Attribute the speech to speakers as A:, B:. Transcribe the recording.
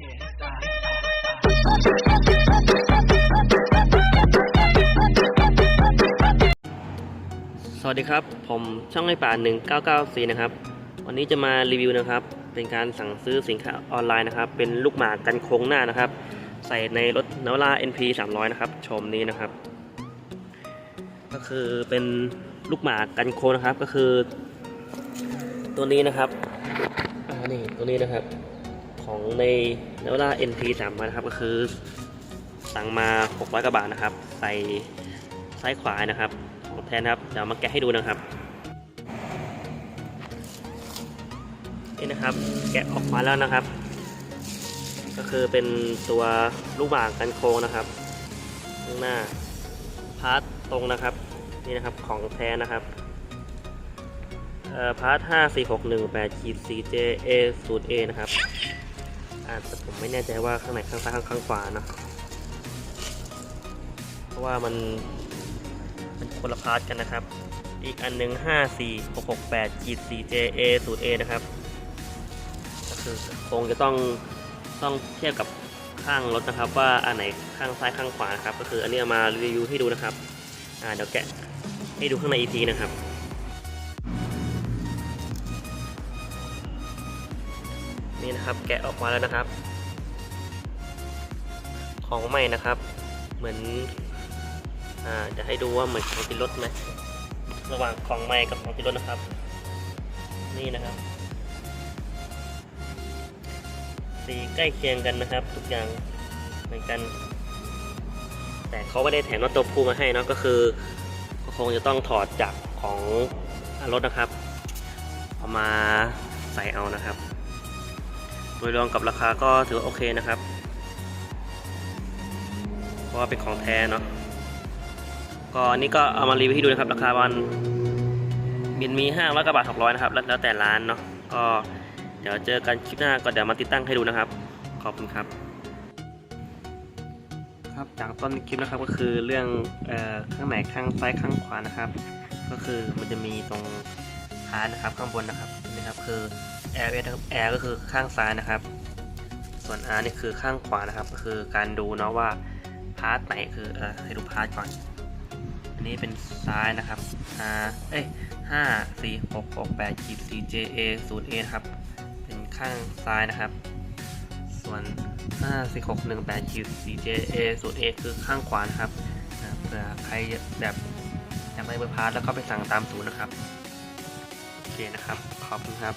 A: สวัสดีครับ ผมช่องไอป่า 1994 นะครับ วันนี้จะมารีวิวนะครับ เป็นการสั่งซื้อสินค้าออนไลน์นะครับ เป็นลูกหมากกันโค้งหน้านะครับ ใส่ในรถนวล่า NP 300 นะครับ ชมนี้นะครับ ก็คือเป็นลูกหมากกันโค้งนะครับ ก็คือ ตัวนี้นะครับ อ่า นี่ ตัวนี้นะครับ ของในนวล่า NP 300นะครับ ก็คือสั่งมา 600กว่าบาทนะครับ ใส่ซ้ายขวานะครับของแทนครับ เดี๋ยวมาแกะให้ดูนะครับ นี่นะครับ แกะออกมาแล้วนะครับ ก็คือเป็นตัวลูกหมากกันโค้งนะครับข้างหน้าพาร์ทตรงนะครับ นี่นะครับของแท้นะครับพาร์ท5 4 6 1 8ขีด4 J A 0 A นะครับ อาแต่ผมไม่แน่ใจว่าข้างไหนข้างซ้ายข้างข้างขวาเนอะเพราะว่ามันเป็นคนละพาร์ทกันนะครับ อีกอันหนึ่ง5 4 6 6 8ขีด4 J A 0 A นะครับก็คือคงจะต้องต้องเทียบกับข้างรถนะครับ ว่าอันไหนข้างซ้ายข้างขวานะครับ ก็คืออันนี้มารีวิวให้ดูนะครับ อ่าเดี๋ยวแกะให้ดูข้างในอีกทีนะครับ นี่นะครับ แกะออกมาแล้วนะครับ ของใหม่นะครับ เหมือนอ่าจะให้ดูว่าเหมือนของที่รถไหมระหว่างของใหม่กับของที่รถนะครับ นี่นะครับ สีใกล้เคียงกันนะครับ ทุกอย่างเหมือนกัน แต่เขาไม่ได้แถมน็อตตัวพูมาให้นะก็คือก็คงจะต้องถอดจากของรถนะครับเอามาใส่เอานะครับ โดยรวมกับราคาก็ถือโอเคนะครับ เพราะว่าเป็นของแท้เนาะก็อันนี้ก็เอามารีวิวให้ดูนะครับ ราคาวันบินมีห้าร้อยกว่าบาทหกร้อยนะครับแล้วแต่ร้านเนาะก็เดี๋ยวเจอกันคลิปหน้าก็เดี๋ยวมาติดตั้งให้ดูนะครับ ขอบคุณครับ ครับจากต้นคลิปนะครับก็คือเรื่องเอ่อข้างไหนข้างซ้ายข้างขวานะครับ ก็คือมันจะมีตรงพาร์ทนะครับข้างบนนะครับนี่ครับคือ Air นะครับ Air ก็คือข้างซ้ายนะครับ ส่วน R นี่คือข้างขวานะครับ ก็คือการดูเนาะว่าพาร์ทไหนคือเออให้ดูพาร์ทก่อน อันนี้เป็นซ้ายนะครับ R เอ้ยห้าสี่หกหกแปดขีดสี่ J A ศูนย์ A นะครับ เป็นข้างซ้ายนะครับ ส่วนห้าสี่หกหนึ่งแปดขีดสี่ J A ศูนย์ A คือข้างขวานะครับเผื่อใครแบบอยากได้เบอร์พาร์ทแล้วก็ไปสั่งตามศูนย์นะครับ โอเคนะครับ ขอบคุณครับ